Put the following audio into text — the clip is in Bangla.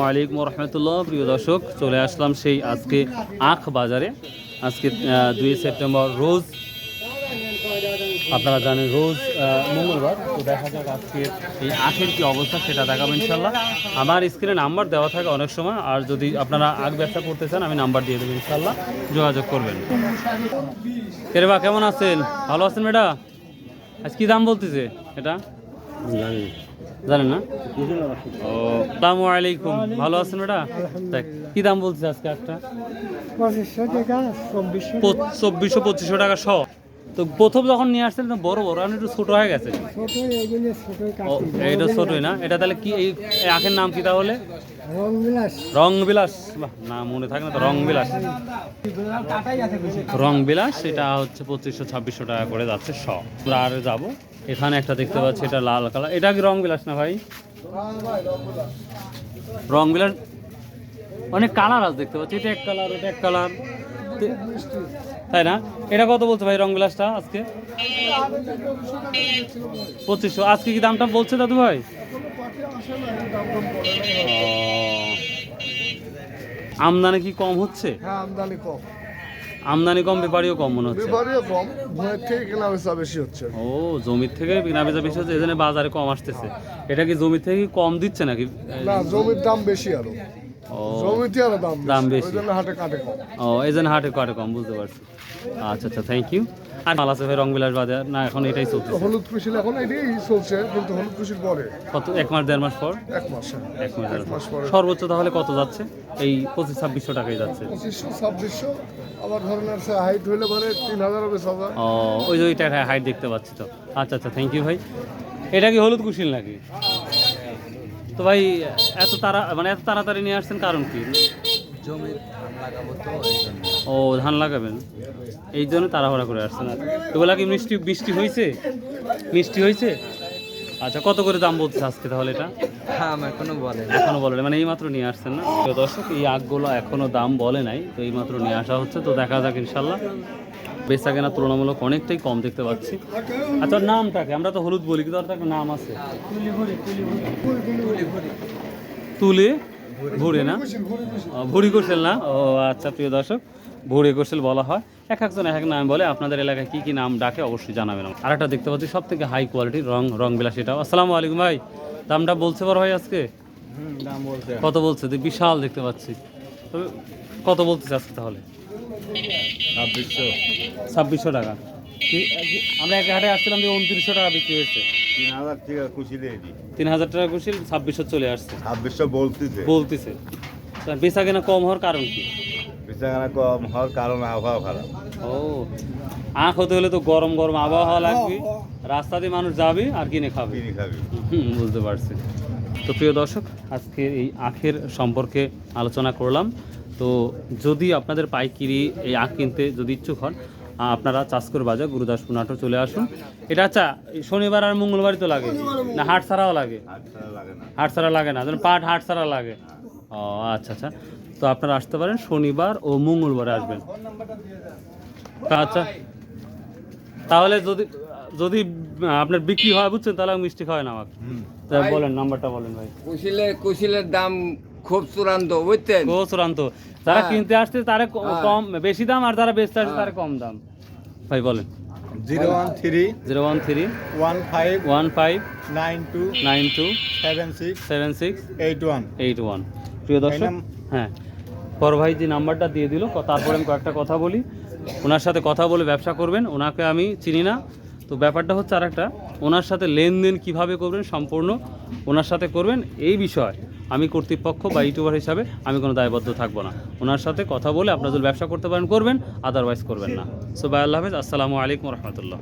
ওয়ালাইকুম রহমতুল্লাহ প্রিয় দর্শক, চলে আসলাম সেই আজকে আখ বাজারে। আজকে দুই সেপ্টেম্বর, রোজ, আপনারা জানেন রোজ মঙ্গলবার। তো দেখা যাক আজকে এই আখের কি অবস্থা, সেটা দেখাবো ইনশাল্লাহ আমার স্ক্রিনে নাম্বার দেওয়া থাকে অনেক সময়, আর যদি আপনারা আখ ব্যবসা করতে চান, আমি নাম্বার দিয়ে দেবো ইনশাল্লাহ যোগাযোগ করবেন। কেরে বা, কেমন আছেন? ভালো আছেন মেডা আজ কি দাম বলতেছে? এটা? জানেন না? ও, আসসালামু আলাইকুম। ভালো আছেন ওটা? কি দাম বলছিস আজকে একটা? চব্বিশশো, পঁচিশশো টাকা শ। তো প্রথম যখন নিয়ে আসছেন, তো বড় বড় এখন একটু ছোট হয়ে গেছে। এগুলো ছোটই না? এটা তাহলে কি, এই আখের নাম কি তাহলে? রং বিলাস না, মনে থাকে না তো রং বিলাস রং বিলাস এটা হচ্ছে পঁচিশশো, ছাব্বিশশো টাকা করে যাচ্ছে শ। আর যাব। এখানে একটা দেখতে পাচ্ছি, এটা লাল কালার। এটা কি রং বিলাস না ভাই? রং বিলাস? অনেক কালার আছে দেখতে পাচ্ছি, এটা এক কালার, এটা এক কালার। তাই না? এটা কত বলছে ভাই রং বিলাসটা আজকে? পঁচিশশো। আজকে কি দামটা বলছে দাদু ভাই? আমদানি কি কম হচ্ছে? হ্যাঁ আমদানি কম। আমদানি কম ব্যাপারীও কম মনে হচ্ছে? বেপারিও কম ভয়ের থেকে কেনা বেচা বেশি হচ্ছে। ও জমির থেকে কেনা বেচা বেশি হচ্ছে এজন্য বাজারে কম আসতেছে। এটা কি জমির থেকে কম দিচ্ছে নাকি? না জমির দাম বেশি আরও। জমিতে আরও দাম দাম বেশি। ওই জন্য হাটে কাটে কম। ও এই জন্য হাটে কাটে কম বুঝতে পারছি। আচ্ছা আচ্ছা থ্যাংক ইউ আর মাল আছে ভাই বাজার। না এখন এটাই চলছে। হলুদ কুশিল এখন এটাই চলছে কিন্তু হলুদ কুশির পরে। কত এক মাস দেড় মাস পর? এক মাস হ্যাঁ। এক মাস দেড় মাস সর্বোচ্চ তাহলে কত যাচ্ছে? এই পঁচিশ ছাব্বিশশো টাকাই যাচ্ছে। পঁচিশশো ছাব্বিশশো। আবার ধরনের হাইট হইলে পরে তিন হাজারও বেশ হবে ও ওই যে ওইটা হাইট দেখতে পাচ্ছি তো। আচ্ছা আচ্ছা থ্যাংক ইউ ভাই। এটা কি হলুদ কুশিল নাকি? তো ভাই এত তারা মানে এত তাড়াতাড়ি নিয়ে আসছেন কারণ কি? ও ধান লাগাবেন? এই জন্য তাড়াহুড়া করে আসছেন আর এগুলা কি মিষ্টি বৃষ্টি হয়েছে মিষ্টি হয়েছে আচ্ছা কত করে দাম বলছে আজকে তাহলে এটা? আমার বলে এখনও বলে মানে এই মাত্র নিয়ে আসছেন না? তো দর্শক এই আগগুলো এখনও দাম বলে নাই তো এই মাত্র নিয়ে আসা হচ্ছে তো দেখা যাক ইনশাল্লাহ। বেচা কেনা তুলনামূলক অনেকটাই কম দেখতে পাচ্ছি। আচ্ছা নামটাকে আমরা তো হলুদ বলি কিন্তু একটা নাম আছে। তুলে ভুড়ে না? ও, ভুড়ি কোশেল না? ও আচ্ছা প্রিয় দর্শক ভুড়ি কোশেল বলা হয়। এক একজন এক এক নাম বলে আপনাদের এলাকায় কি কি নাম ডাকে অবশ্যই জানাবেন আর একটা দেখতে পাচ্ছি সব থেকে হাই কোয়ালিটির রং রং বিলাস এটাও আসসালামু আলাইকুম ভাই দামটা বলছে বড় ভাই আজকে? কত বলছে? বিশাল দেখতে পাচ্ছি। তবে কত বলতেছে আজকে তাহলে? ছাব্বিশশো। ছাব্বিশশো টাকা। আমরা এক হাটে আসছিলাম যে উনত্রিশশো টাকা বিক্রি হয়েছে। তিন হাজার টাকা দিয়ে তিন হাজার টাকা কুশিল ছাব্বিশশো চলে আসছে। ছাব্বিশশো বলতেছে। বলতেছে। বেচা কেনা কম হওয়ার কারণ কি? বেচাকেনা কম হওয়ার কারণ আবহাওয়া খারাপ। ও আখ হতে হলে তো গরম গরম আবহাওয়া লাগবে। রাস্তা দিয়ে মানুষ যাবে আর কিনে খাবে। কিনে খাবি। হুম, বুঝতে পারছি। তো প্রিয় দর্শক আজকে এই আখের সম্পর্কে আলোচনা করলাম। তো যদি আপনাদের পাইকিরি এই আখ কিনতে যদি ইচ্ছুক হন আপনারা চাষকর বাজার গুরুদাসপুর নাটো চলে আসুন। এটা আচ্ছা এই শনিবার আর মঙ্গলবারই তো লাগে। না হাট ছাড়াও লাগে? হাট ছাড়া লাগে না। যেন পাট হাট ছাড়া লাগে। ও আচ্ছা আচ্ছা। তো আপনারা আসতে পারেন শনিবার ও মঙ্গলবারে আসবেন। আচ্ছা তাহলে যদি যদি আপনার বিক্রি হয় বুঝছেন তাহলে আমি মিষ্টি খাওয়াই না আমাকে। বলেন নাম্বারটা বলেন ভাই। কুশিলে কুশিলের দাম খুব চূড়ান্ত বুঝছেন? খুব চূড়ান্ত। যারা হ্যাঁ। কিনতে আসছে তারা হ্যাঁ। কম বেশি দাম আর যারা বেচতে আসছে তারা কম দাম। ভাই বলেন। Zero one three zero one three one five one five nine two nine two seven six seven six eight one. Eight one. প্রিয় দর্শক হ্যাঁ। পর ভাই যে নাম্বারটা দিয়ে দিল তারপরে আমি কয়েকটা কথা বলি। ওনার সাথে কথা বলে ব্যবসা করবেন ওনাকে আমি চিনি না। তো ব্যাপারটা হচ্ছে আর একটা ওনার সাথে লেনদেন কীভাবে করবেন সম্পূর্ণ ওনার সাথে করবেন এই বিষয়। আমি কর্তৃপক্ষ বা ইউটিউবার হিসাবে আমি কোনো দায়বদ্ধ থাকব না। ওনার সাথে কথা বলে আপনারা যদি ব্যবসা করতে পারেন, করবেন আদারওয়াইজ করবেন না। সো, বাই আল্লাহ হাফেজ, আসসালামু আলাইকুম রহমতুল্লাহ।